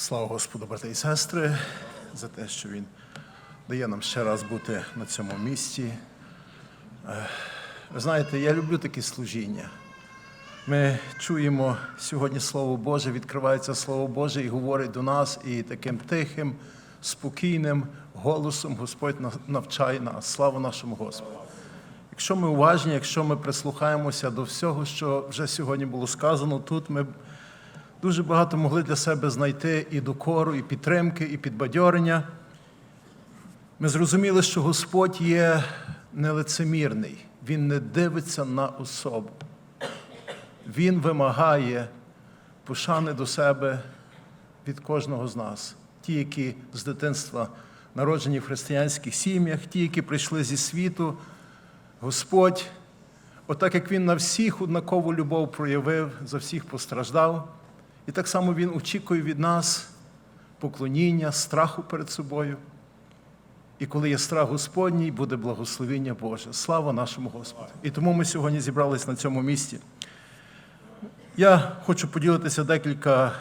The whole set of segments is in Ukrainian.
Слава Господу, брати і сестри, за те, що Він дає нам ще раз бути на цьому місці. Е, Ви знаєте, я люблю такі служіння. Ми чуємо сьогодні Слово Боже, відкривається Слово Боже і говорить до нас, і таким тихим, спокійним голосом Господь навчає нас. Слава нашому Господу. Якщо ми уважні, якщо ми прислухаємося до всього, що вже сьогодні було сказано тут, ми дуже багато могли для себе знайти і докору, і підтримки, і підбадьорення. Ми зрозуміли, що Господь є нелицемірний, Він не дивиться на особу. Він вимагає пошани до себе від кожного з нас. Ті, які з дитинства народжені в християнських сім'ях, ті, які прийшли зі світу, Господь, отак як Він на всіх однакову любов проявив, за всіх постраждав, і так само Він очікує від нас поклоніння, страху перед собою. І коли є страх Господній, буде благословіння Боже. Слава нашому Господу. І тому ми сьогодні зібрались на цьому місці. Я хочу поділитися декілька,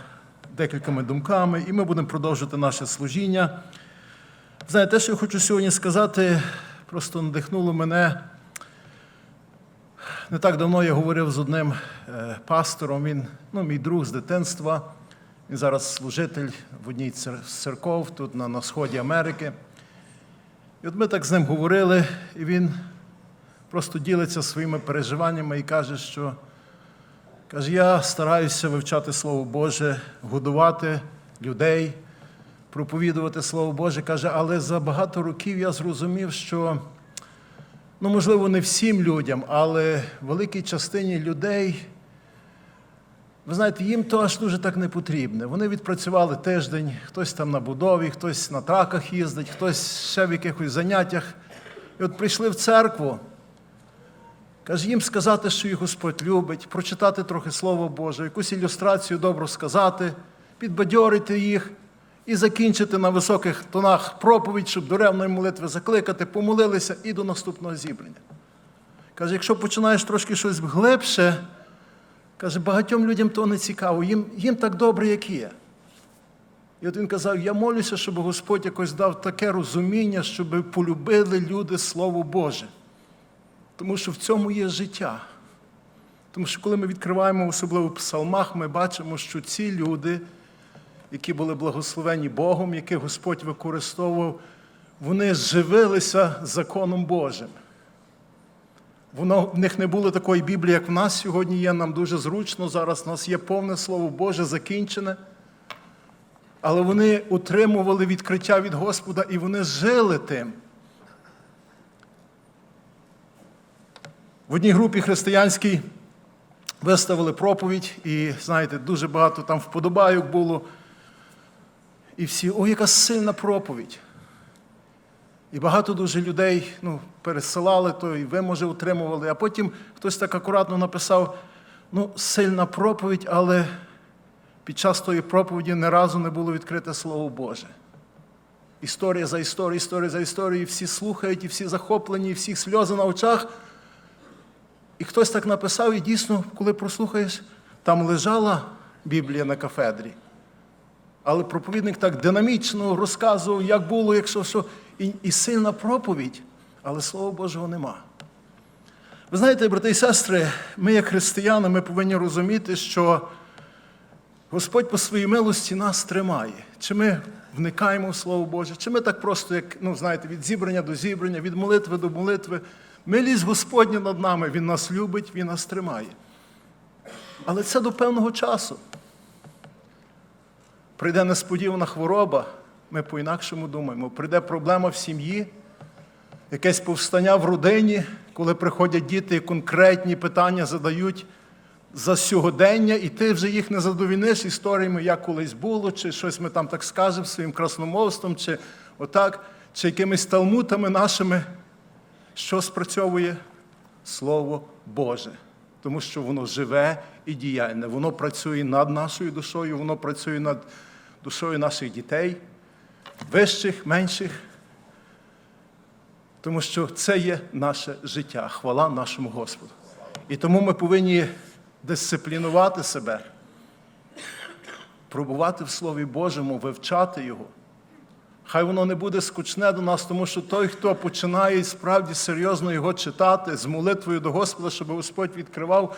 декількома думками, і ми будемо продовжувати наше служіння. Знаєте, те, що я хочу сьогодні сказати, просто надихнуло мене. Не так давно я говорив з одним е, пастором, він ну, мій друг з дитинства. Він зараз служитель в одній з церков тут на, на сході Америки. І от ми так з ним говорили, і він просто ділиться своїми переживаннями і каже, що каже, я стараюся вивчати Слово Боже, годувати людей, проповідувати Слово Боже. Каже, але за багато років я зрозумів, що ну, можливо, не всім людям, але великій частині людей, ви знаєте, їм то аж дуже так не потрібне. Вони відпрацювали тиждень, хтось там на будові, хтось на траках їздить, хтось ще в якихось заняттях. І от прийшли в церкву. Каже, їм сказати, що їх Господь любить, прочитати трохи Слово Боже, якусь ілюстрацію добру сказати, підбадьорити їх і закінчити на високих тонах проповідь, щоб до ревної молитви закликати, помолилися і до наступного зібрання. Каже, якщо починаєш трошки щось глибше, каже, багатьом людям то не цікаво, їм, їм так добре, як є. І от він казав: я молюся, щоб Господь якось дав таке розуміння, щоб полюбили люди Слово Боже. Тому що в цьому є життя. Тому що коли ми відкриваємо, особливо в псалмах, ми бачимо, що ці люди, які були благословені Богом, яких Господь використовував, вони живилися законом Божим. Воно, в них не було такої Біблії, як в нас сьогодні є. Нам дуже зручно. Зараз у нас є повне Слово Боже закінчене. Але вони утримували відкриття від Господа і вони жили тим. В одній групі християнській виставили проповідь, і, знаєте, дуже багато там вподобайок було. І всі, о, яка сильна проповідь. І багато дуже людей ну, пересилали то, і ви, може, утримували. А потім хтось так акуратно написав: ну, сильна проповідь, але під час тої проповіді ні разу не було відкрите Слово Боже. Історія за історією, історія за історією, і всі слухають, і всі захоплені, і всіх сльози на очах. І хтось так написав, і дійсно, коли прослухаєш, там лежала Біблія на кафедрі. Але проповідник так динамічно розказував, як було, якщо що, і, і сильна проповідь, але Слова Божого нема. Ви знаєте, брати і сестри, ми, як християни, ми повинні розуміти, що Господь по своїй милості нас тримає. Чи ми вникаємо в Слово Боже, чи ми так просто, як, ну, знаєте, від зібрання до зібрання, від молитви до молитви. Милість Господня над нами, Він нас любить, Він нас тримає. Але це до певного часу. Прийде несподівана хвороба, ми по-інакшому думаємо. Прийде проблема в сім'ї, якесь повстання в родині, коли приходять діти і конкретні питання задають за сьогодення, і ти вже їх не задовільниш історіями, як колись було, чи щось ми там так скажемо своїм красномовством, чи отак, чи якимись талмутами нашими, що спрацьовує Слово Боже. Тому що воно живе і діяльне, воно працює над нашою душою, воно працює над душою наших дітей, вищих, менших. Тому що це є наше життя, хвала нашому Господу. І тому ми повинні дисциплінувати себе. пробувати в Слові Божому, вивчати його. Хай воно не буде скучне до нас, тому що той, хто починає справді серйозно його читати з молитвою до Господа, щоб Господь відкривав,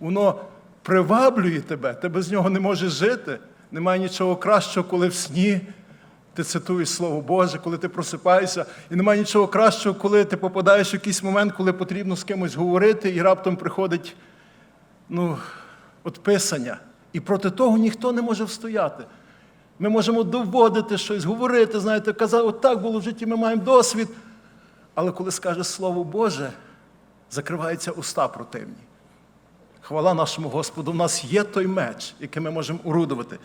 воно приваблює тебе, ти без нього не можеш жити. Немає нічого кращого, коли в сні ти цитуєш Слово Боже, коли ти просипаєшся, і немає нічого кращого, коли ти попадаєш в якийсь момент, коли потрібно з кимось говорити, і раптом приходить ну, от писання. І проти того ніхто не може встояти. Ми можемо доводити щось, говорити, знаєте, казати, от так було в житті, ми маємо досвід. Але коли скаже Слово Боже, закриваються уста противні. Хвала нашому Господу, у нас є той меч, який ми можемо орудувати.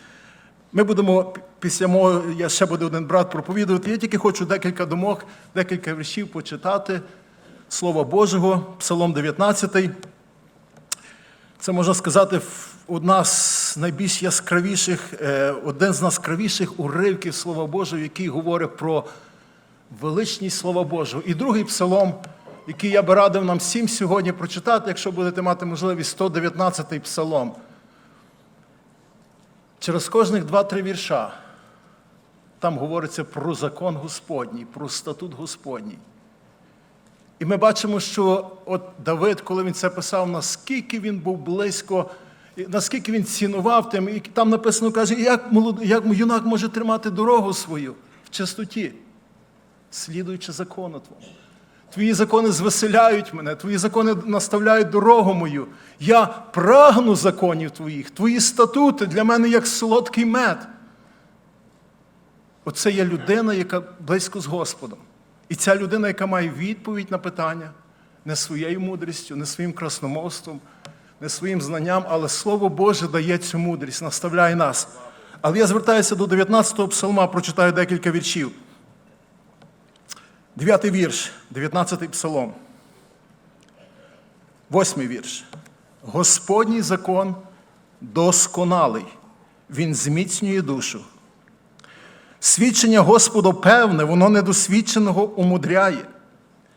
Ми будемо після мого, я ще буде один брат проповідувати. Я тільки хочу декілька думок, декілька віршів почитати. Слова Божого, Псалом 19. Це можна сказати одна з найбільш яскравіших, е, один з яскравіших уривків Слова Божого, який говорить про величність Слова Божого. І другий псалом, який я би радив нам всім сьогодні прочитати, якщо будете мати можливість, 119-й псалом. Через кожних два-три вірша там говориться про закон Господній, про статут Господній. І ми бачимо, що от Давид, коли він це писав, наскільки він був близько, наскільки він цінував тим, і там написано, каже, як, молод... як юнак може тримати дорогу свою в чистоті, слідуючи закону Твому. Твої закони звеселяють мене, твої закони наставляють дорогу мою. Я прагну законів твоїх, твої статути для мене як солодкий мед. Оце є людина, яка близько з Господом. І ця людина, яка має відповідь на питання, не своєю мудрістю, не своїм красномовством, не своїм знанням, але Слово Боже дає цю мудрість, наставляє нас. Але я звертаюся до 19-го псалма, прочитаю декілька віршів. Дев'ятий вірш, 19-й псалом. Восьмий вірш. Господній закон досконалий, він зміцнює душу. Свідчення Господу певне, воно недосвідченого умудряє.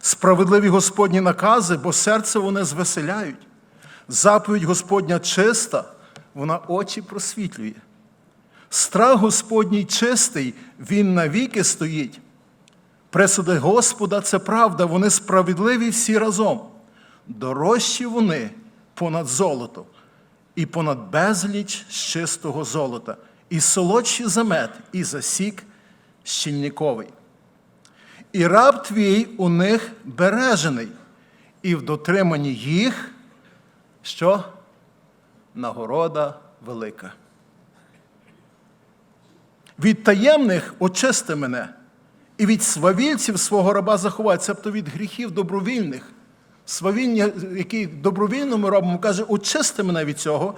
Справедливі Господні накази, бо серце вони звеселяють. Заповідь Господня чиста, вона очі просвітлює. Страх Господній чистий, він навіки стоїть. Пресуди Господа це правда, вони справедливі всі разом. Дорожчі вони понад золото, і понад безліч з чистого золота, і солодші за мед, і засік щільниковий. І раб твій у них бережений, і в дотриманні їх, що нагорода велика. Від таємних очисти мене, і від свавільців свого раба заховай, тобто від гріхів добровільних. Свавіння, який добровільно ми робимо, каже, очисти мене від цього.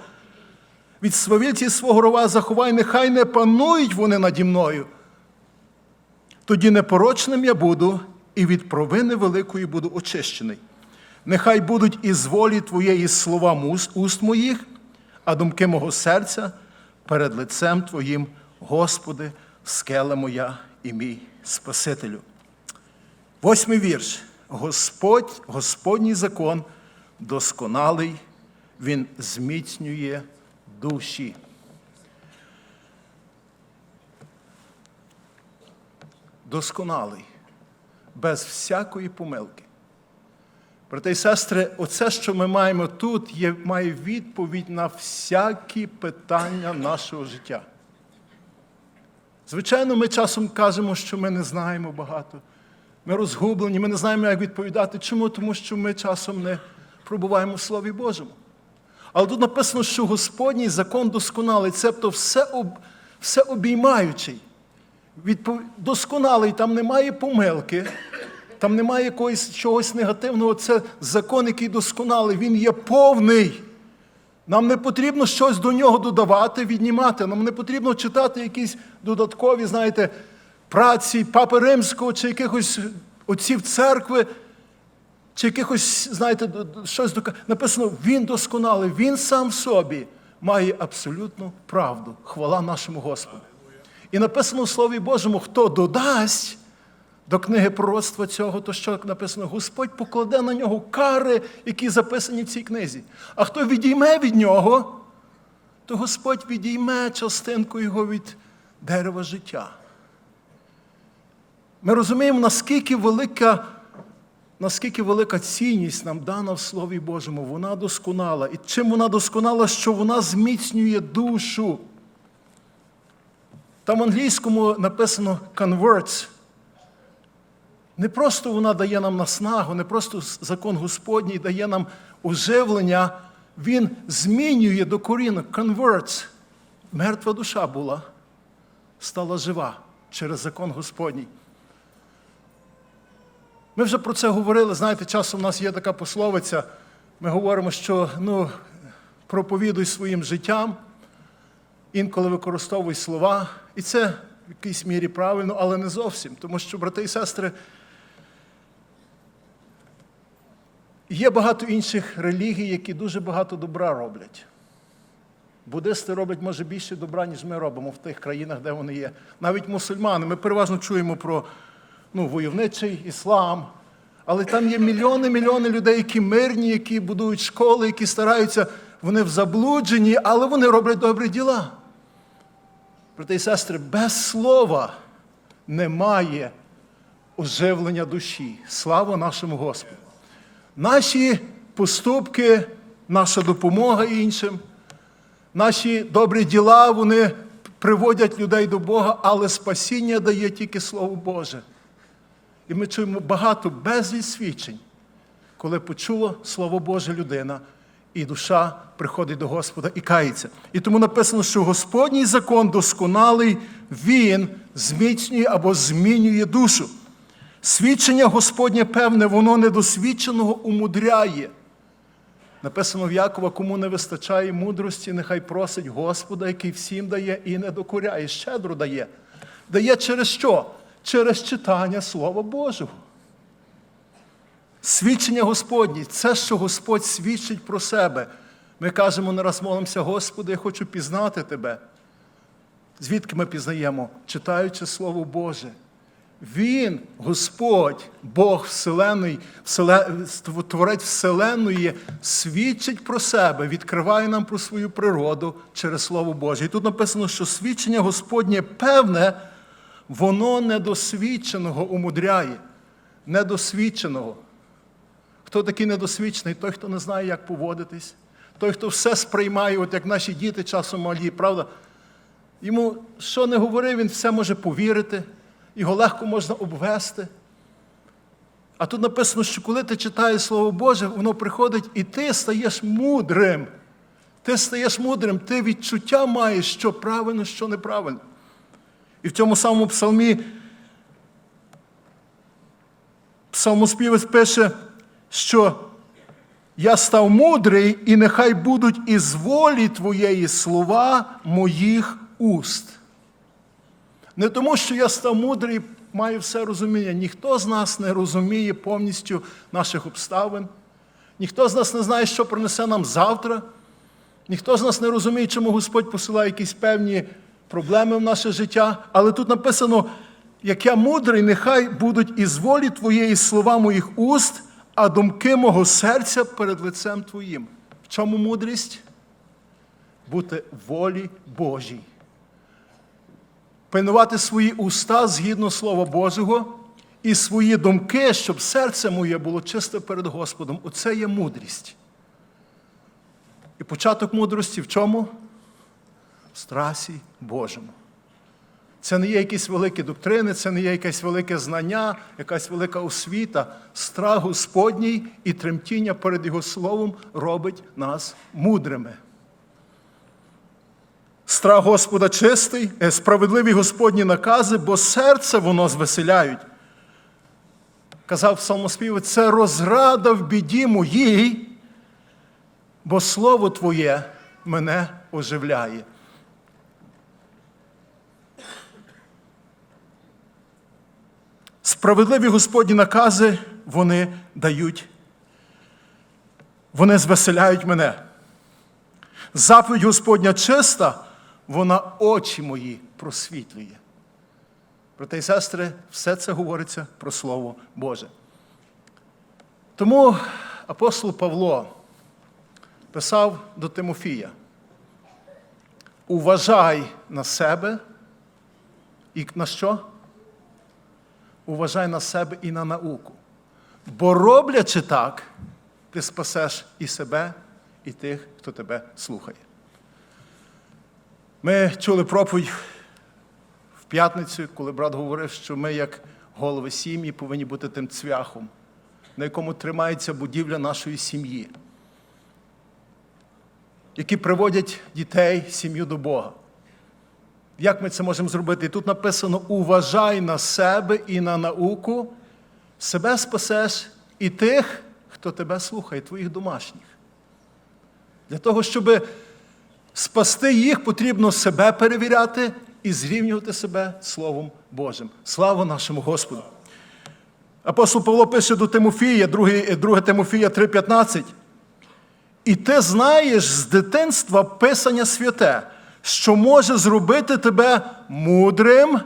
Від свавільців свого раба заховай, нехай не панують вони наді мною. Тоді непорочним я буду, і від провини великої буду очищений. Нехай будуть із волі Твоєї слова уст моїх, а думки мого серця перед лицем Твоїм, Господи, скеле моя і мій Спасителю. Восьмий вірш. Господь, Господній закон досконалий, Він зміцнює душі. Досконалий, без всякої помилки. Брати і сестри, оце, що ми маємо тут, є, має відповідь на всякі питання нашого життя. Звичайно, ми часом кажемо, що ми не знаємо багато. Ми розгублені, ми не знаємо, як відповідати. Чому? Тому що ми часом не пробуваємо в Слові Божому. Але тут написано, що Господній закон досконалий, цебто все, об, все обіймаючий. Відпов... Досконалий, там немає помилки, там немає якогось чогось негативного. Це закон, який досконалий, він є повний. Нам не потрібно щось до нього додавати, віднімати. Нам не потрібно читати якісь додаткові, знаєте, праці Папи Римського чи якихось отців церкви, чи якихось, знаєте, щось до... написано, він досконалий, він сам в собі має абсолютну правду. Хвала нашому Господу. І написано у Слові Божому, хто додасть до книги пророцтва цього, то що написано, Господь покладе на нього кари, які записані в цій книзі. А хто відійме від нього, то Господь відійме частинку його від дерева життя. Ми розуміємо, наскільки велика, наскільки велика цінність нам дана в Слові Божому. Вона досконала. І чим вона досконала, що вона зміцнює душу. Там в англійському написано converts. Не просто вона дає нам наснагу, не просто закон Господній дає нам оживлення, він змінює до корінок, converts. Мертва душа була, стала жива через закон Господній. Ми вже про це говорили. Знаєте, часом у нас є така пословиця. Ми говоримо, що ну, проповідуй своїм життям, інколи використовуй слова. І це в якійсь мірі правильно, але не зовсім. Тому що, брати і сестри, є багато інших релігій, які дуже багато добра роблять. Буддисти роблять, може, більше добра, ніж ми робимо в тих країнах, де вони є. Навіть мусульмани. Ми переважно чуємо про ну, войовничий іслам. Але там є мільйони мільйони людей, які мирні, які будують школи, які стараються, вони в заблудженні, але вони роблять добрі діла. Брати і сестри, без слова немає оживлення душі. Слава нашому Господу. Наші поступки, наша допомога іншим, наші добрі діла, вони приводять людей до Бога, але спасіння дає тільки Слово Боже. І ми чуємо багато безліч свідчень, коли почула Слово Боже людина, і душа приходить до Господа і кається. І тому написано, що Господній закон досконалий, Він зміцнює або змінює душу. Свідчення Господнє певне, воно недосвідченого умудряє. Написано в Якова, кому не вистачає мудрості, нехай просить Господа, який всім дає і не докоряє, щедро дає. Дає через що? Через читання Слова Божого. Свідчення Господнє це, що Господь свідчить про себе. Ми кажемо, не раз молимося, Господи, я хочу пізнати Тебе. Звідки ми пізнаємо? Читаючи Слово Боже. Він, Господь, Бог Вселеної, Творець Вселеної, свідчить про себе, відкриває нам про свою природу через Слово Боже. І тут написано, що свідчення Господнє певне, воно недосвідченого умудряє. Недосвідченого. Хто такий недосвідчений? Той, хто не знає, як поводитись, той, хто все сприймає, от як наші діти часом малі, правда? Йому що не говорив, він все може повірити, його легко можна обвести. А тут написано, що коли ти читаєш Слово Боже, воно приходить і ти стаєш мудрим. Ти стаєш мудрим, ти відчуття маєш, що правильно, що неправильно. І в цьому самому псалмі псалмоспівець пише, що я став мудрий, і нехай будуть із волі твоєї слова моїх уст. Не тому, що я став мудрий, маю все розуміння. Ніхто з нас не розуміє повністю наших обставин. Ніхто з нас не знає, що принесе нам завтра. Ніхто з нас не розуміє, чому Господь посилає якісь певні проблеми в наше життя. Але тут написано, як я мудрий, нехай будуть із волі твоєї слова моїх уст, а думки мого серця перед лицем Твоїм. В чому мудрість? Бути волі Божій. Пильнувати свої уста згідно Слова Божого і свої думки, щоб серце моє було чисте перед Господом. Оце є мудрість. І початок мудрості в чому? В страсі Божому. Це не є якісь великі доктрини, це не є якесь велике знання, якась велика освіта. Страх Господній і тремтіння перед Його Словом робить нас мудрими. Страх Господа чистий, е, справедливі Господні накази, бо серце воно звеселяють. Казав псалмоспівець, це розрада в біді моїй, бо Слово Твоє мене оживляє. Справедливі Господні накази вони дають, вони звеселяють мене. Заповідь Господня чиста, вона очі мої просвітлює. Брати і сестри, все це говориться про Слово Боже. Тому апостол Павло писав до Тимофія. уважай на себе і на що? Уважай на себе і на науку. Бо роблячи так, ти спасеш і себе, і тих, хто тебе слухає. Ми чули проповідь в п'ятницю, коли брат говорив, що ми, як голови сім'ї, повинні бути тим цвяхом, на якому тримається будівля нашої сім'ї, які приводять дітей, сім'ю до Бога. Як ми це можемо зробити? І тут написано: уважай на себе і на науку, себе спасеш і тих, хто тебе слухає, твоїх домашніх. Для того, щоб спасти їх, потрібно себе перевіряти і зрівнювати себе Словом Божим. Слава нашому Господу! Апостол Павло пише до Тимофія, 2, 2 Тимофія 3,15. І ти знаєш з дитинства Писання святе, що може зробити тебе мудрим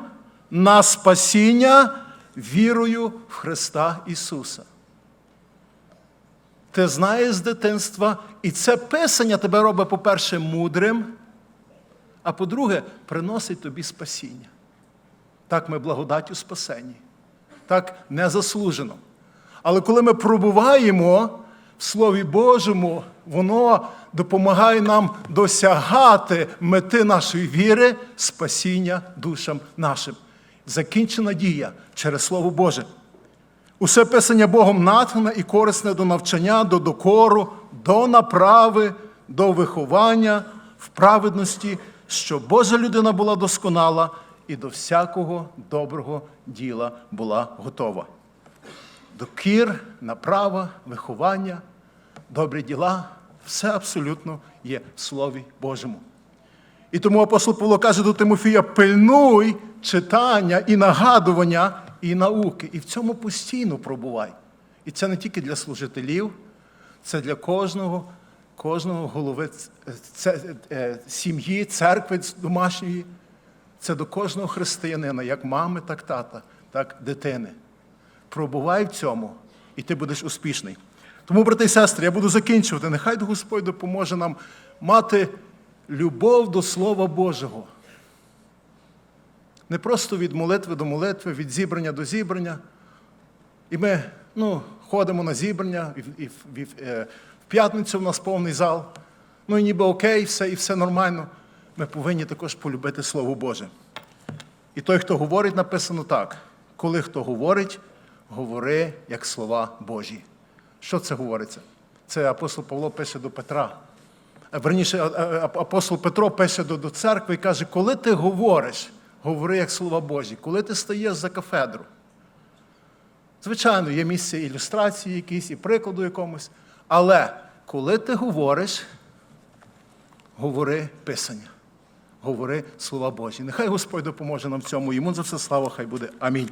на спасіння вірою в Христа Ісуса. Ти знаєш з дитинства, і це Писання тебе робить, по-перше, мудрим, а по-друге, приносить тобі спасіння. Так ми благодаттю спасені. Так незаслужено. Але коли ми пробуваємо в Слові Божому, воно допомагає нам досягати мети нашої віри, спасіння душам нашим. Закінчена дія через Слово Боже. Усе писання Богом натхнене і корисне до навчання, до докору, до направи, до виховання в праведності, щоб Божа людина була досконала і до всякого доброго діла була готова. Докір, направа, виховання, добрі діла все абсолютно є в Слові Божому. І тому апостол Павло каже до Тимофія: пильнуй читання і нагадування і науки. І в цьому постійно пробувай. І це не тільки для служителів, це для кожного, кожного голови це, е, сім'ї, церкви домашньої. Це до кожного християнина, як мами, так тата, так дитини. Пробувай в цьому, і ти будеш успішний. Тому, брати і сестри, я буду закінчувати. Нехай Господь допоможе нам мати любов до Слова Божого. Не просто від молитви до молитви, від зібрання до зібрання. І ми ну, ходимо на зібрання, і, і, в- е, п'ятницю в нас повний зал. Ну і ніби окей, все, і все нормально. Ми повинні також полюбити Слово Боже. І той, хто говорить, написано так: коли хто говорить, говори як слова Божі. Що це говориться? Це апостол Павло пише до Петра. Верніше, а- а- апостол Петро пише до церкви і каже: коли ти говориш, говори як слова Божі, коли ти стаєш за кафедру. Звичайно, є місце ілюстрації якісь і прикладу якомусь. Але коли ти говориш, говори Писання, говори слова Божі. Нехай Господь допоможе нам в цьому. Йому за все слава, хай буде. Амінь.